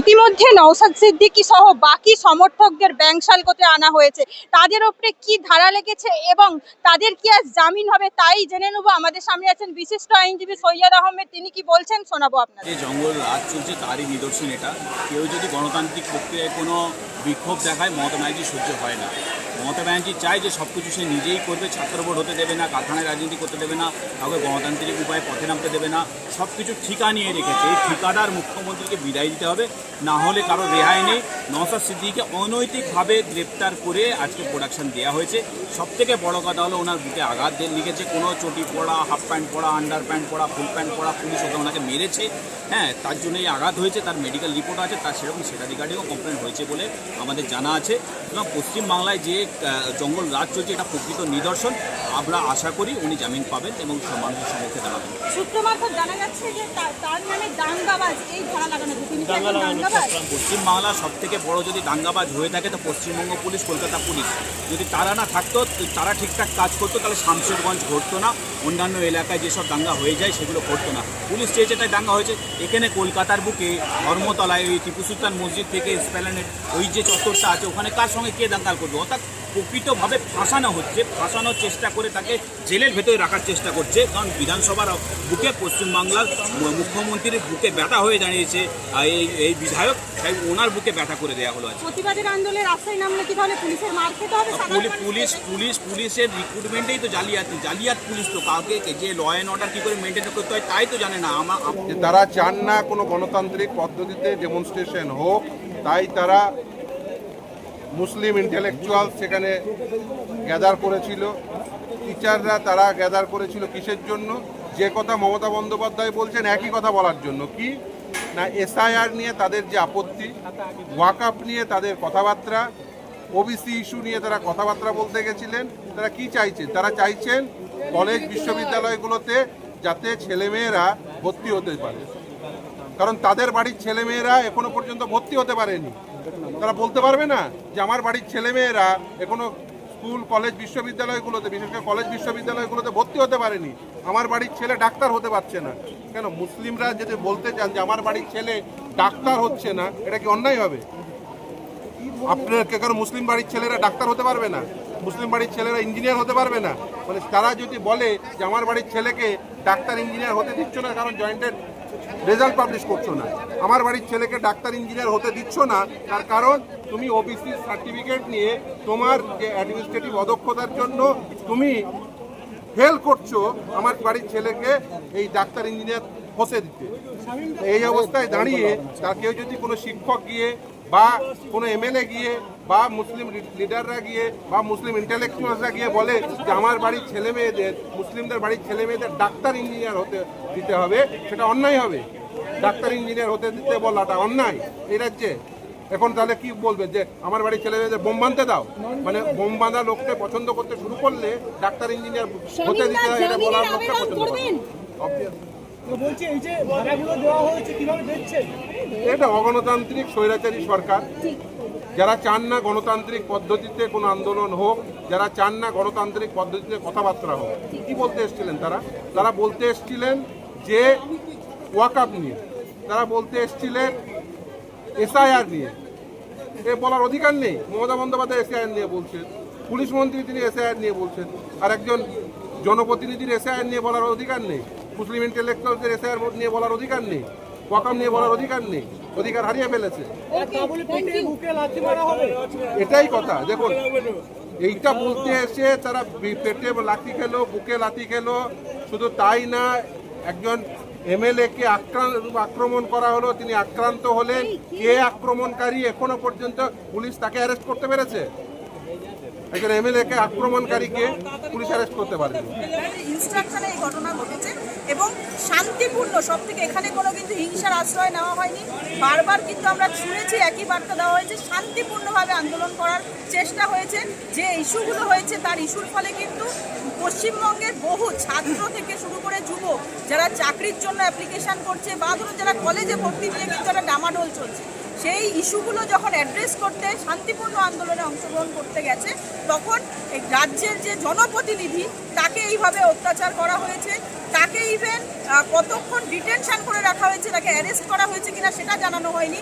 ইতিমধ্যে নওসাদ সিদ্দিকী সহ বাকি সমর্থকদের ব্যাংশালকোতে আনা হয়েছে। তাদের ওপরে কি ধারা লেগেছে এবং তাদের কি আজ জামিন হবে তাই জেনে নেব। আমাদের সামনে আছেন বিশিষ্ট আইনজীবী সৈয়দ আহমেদ। তিনি কি বলছেন শোনাবো আপনার যে জঙ্গল রাজ চলছে, তারই নিদর্শন এটা। কেউ যদি গণতান্ত্রিক প্রক্রিয়ায় কোনো বিক্ষোভ দেখায়, মমতা সহ্য হয় না। মমতা ব্যানার্জি চায় যে সব কিছু সে নিজেই করবে, ছাত্র ভোট হতে দেবে না, কারখানায় রাজনীতি করতে দেবে না, কাউকে গণতান্ত্রিক উপায়ে পথে নামতে দেবে না সব কিছু ঠিকা নিয়ে রেখেছে। এই ঠিকাদার মুখ্যমন্ত্রীকে বিদায় দিতে হবে। না হলে কারও রেহাই নেই। নওসাদ সিদ্দিকে অনৈতিকভাবে গ্রেপ্তার করে আজকে প্রোডাকশন দেওয়া হয়েছে। সব থেকে বড় কথা হলো ওনার বুকে আঘাত দিয়ে লিখেছে কোনো চটি পড়া হাফ প্যান্ট পরা আন্ডার প্যান্ট পরা ফুল প্যান্ট পরা পুলিশ ওকে ওনাকে মেরেছে। হ্যাঁ তার জন্য এই আঘাত হয়েছে তার মেডিকেল রিপোর্ট আছে তার সেরকম সেটা রিগার্ডিংও কমপ্লেন হয়েছে বলে আমাদের জানা আছে। এবং পশ্চিমবাংলায় যে জঙ্গল রাজ চলছে এটা প্রকৃত নিদর্শন। আমরা আশা করি উনি জামিন পাবেন এবং মানুষের সম্মুখে দাঁড়াবেন। সূত্র মারফত জানা যাচ্ছে যে তার নামে দাঙ্গাবাজ এই ধারা লাগানো কি পশ্চিমবাংলা সব থেকে বড় যদি দাঙ্গাবাজ হয়ে থাকে, তো পশ্চিমবঙ্গ পুলিশ, কলকাতা পুলিশ। যদি তারা না থাকতো তারা ঠিকঠাক কাজ করতো, তাহলে শামশেরগঞ্জ ঘটতো না। অন্যান্য এলাকায় যেসব দাঙ্গা হয়ে যায়, সেগুলো ঘটতো না। পুলিশ চেয়েছে তাই দাঙ্গা হয়েছে। এখানে কলকাতার বুকে, ধর্মতলায় ওই টিপু সুলতান মসজিদ থেকে স্প্যালানেট ওই যে চত্বরটা আছে, ওখানে কার সঙ্গে কে দাঙ্গাল করবে? অর্থাৎ প্রকৃতভাবে ফাঁসানো হচ্ছে ফাঁসানোর চেষ্টা করে তাকে জেলের ভেতরে রাখার চেষ্টা করছে কারণ বিধানসভার বুকে পশ্চিমবাংলার মুখ্যমন্ত্রীর বুকে ব্যথা হয়ে দাঁড়িয়েছে এই এই বিধায়ক তাই ওনার বুকে ব্যথা করে দেওয়া হলো প্রতিবাদের আন্দোলনে রাস্তায় নামলে কি তাহলে পুলিশের মার খেতে হবে পুলিশ পুলিশ পুলিশের রিক্রুটমেন্টেই তো জালিয়াতি জালিয়াত পুলিশ তো কাউকে যে ল অ্যান্ড অর্ডার কী করে মেনটেন করতে হয় তাই তো জানে না আমার তারা চান না কোনো গণতান্ত্রিক পদ্ধতিতে ডেমনস্ট্রেশন হোক তাই তারা মুসলিম ইন্টেলেকচুয়াল সেখানে গ্যাদার করেছিল। টিচাররা তারা গ্যাদার করেছিল কিসের জন্য? যে কথা মমতা বন্দ্যোপাধ্যায় বলছেন, একই কথা বলার জন্য। কি? না এসআইআর নিয়ে তাদের যে আপত্তি, ওয়াকআপ নিয়ে তাদের কথাবার্তা ওবিসি ইস্যু নিয়ে তারা কথাবার্তা বলতে গেছিলেন। তারা কি চাইছেন? তারা চাইছেন কলেজ বিশ্ববিদ্যালয়গুলোতে যাতে ছেলেমেয়েরা ভর্তি হতে পারে। কারণ তাদের বাড়ির ছেলেমেয়েরা এখনও পর্যন্ত ভর্তি হতে পারেনি। তারা বলতে পারবে না যে আমার বাড়ির ছেলেমেয়েরা এখনও স্কুল, কলেজ, বিশ্ববিদ্যালয়গুলোতে, বিশেষ করে কলেজ, বিশ্ববিদ্যালয়গুলোতে ভর্তি হতে পারেনি। আমার বাড়ির ছেলে ডাক্তার হতে পারছে না। কেন? মুসলিমরা যদি বলতে চান যে আমার বাড়ির ছেলে ডাক্তার হচ্ছে না, এটা কি অন্যায় হবে? আপনার কে কারণ মুসলিম বাড়ির ছেলেরা ডাক্তার হতে পারবে না? মুসলিম বাড়ির ছেলেরা ইঞ্জিনিয়ার হতে পারবে না? মানে তারা যদি বলে যে আমার বাড়ির ছেলেকে ডাক্তার ইঞ্জিনিয়ার হতে দিচ্ছ না, কারণ জয়েন্টের রেজাল্ট পাবলিশ করছ না। আমার বাড়ির ছেলেকে ডাক্তার ইঞ্জিনিয়ার হতে দিচ্ছ না, তার কারণ তুমি ওবিসি সার্টিফিকেট নিয়ে তোমার যে অ্যাডমিনিস্ট্রেটিভ অদক্ষতার জন্য তুমি ফেল করছ আমার বাড়ির ছেলেকে এই ডাক্তার ইঞ্জিনিয়ার হতে দিতে। এই অবস্থায় দাঁড়িয়ে তার কেউ যদি কোনো শিক্ষক গিয়ে বা কোনো এমএলএ গিয়ে বা মুসলিম লিডাররা গিয়ে বা মুসলিম ইন্টেলেকচুয়ালসরা গিয়ে বলে যে আমার বাড়ির ছেলে মেয়েদের মুসলিমদের বাড়ির ছেলে মেয়েদের ডাক্তার ইঞ্জিনিয়ার হতে দিতে হবে সেটা অন্যায় হবে। ডাক্তার ইঞ্জিনিয়ার হতে দিতে বলাটা অন্যায় এই রাজ্যে। এখন তাহলে কি বলবে যে আমার বাড়ির ছেলে মেয়েদের বোম বাঁধতে দাও? মানে বোম বাঁধা লোককে পছন্দ করতে শুরু করলে ডাক্তার ইঞ্জিনিয়ার হতে দিতে হয় এটা বলার লোককে পছন্দ করে এটা অগণতান্ত্রিক স্বৈরাচারী সরকার। যারা চান না গণতান্ত্রিক পদ্ধতিতে কোনো আন্দোলন হোক যারা চান না গণতান্ত্রিক পদ্ধতিতে কথাবার্তা হোক কি বলতে এসেছিলেন তারা? তারা বলতে এসেছিলেন যে ওয়াকআপ নিয়ে তারা বলতে এসেছিলেন এসআইআর নিয়ে। এ বলার অধিকার নেই। মমতা বন্দ্যোপাধ্যায় এসআইআর নিয়ে বলছেন পুলিশ মন্ত্রী তিনি এসআইআর নিয়ে বলছেন আর একজন জনপ্রতিনিধির এসআইআর নিয়ে বলার অধিকার নেই। মুসলিম ইন্টেলেকচুয়ালদের এসআইআর নিয়ে বলার অধিকার নেই ওয়াকাম নিয়ে বলার অধিকার নেই অধিকার হারিয়ে ফেলেছে। এটাই কথা। দেখুন এইটা বলতে এসে তারা পেটে লাথি খেলো বুকে লাথি খেলো শুধু তাই না একজন এমএলএ কে আক্রান্ত আক্রমণ করা হলো তিনি আক্রান্ত হলেন। কে আক্রমণকারী এখনও পর্যন্ত পুলিশ তাকে অ্যারেস্ট করতে পেরেছে? একজন এমএলএ কে আক্রমণকারীকে পুলিশ অ্যারেস্ট করতে পারেনি। ইনস্ট্রাকশনে এই ঘটনা ঘটেছে এবং শান্তিপূর্ণ সব থেকে এখানে কোনো কিন্তু হিংসার আশ্রয় নেওয়া হয়নি। বারবার কিন্তু আমরা শুনেছি, একই বার্তা দেওয়া হয়েছে, শান্তিপূর্ণভাবে আন্দোলন করার চেষ্টা হয়েছে। যে ইস্যুগুলো হয়েছে তার ইস্যুর ফলে কিন্তু পশ্চিমবঙ্গের বহু ছাত্র থেকে শুরু করে যুবক যারা চাকরির জন্য অ্যাপ্লিকেশন করছে বা ধরুন যারা কলেজে ভর্তি নিয়ে কিন্তু একটা ডামাডোল চলছে। সেই ইস্যুগুলো যখন অ্যাড্রেস করতে শান্তিপূর্ণ আন্দোলনে অংশগ্রহণ করতে গেছে, তখন এই রাজ্যের যে জনপ্রতিনিধি, তাকে এইভাবে অত্যাচার করা হয়েছে। তাকে ইভেন কতক্ষণ ডিটেনশান করে রাখা হয়েছে, তাকে অ্যারেস্ট করা হয়েছে কিনা সেটা জানানো হয়নি।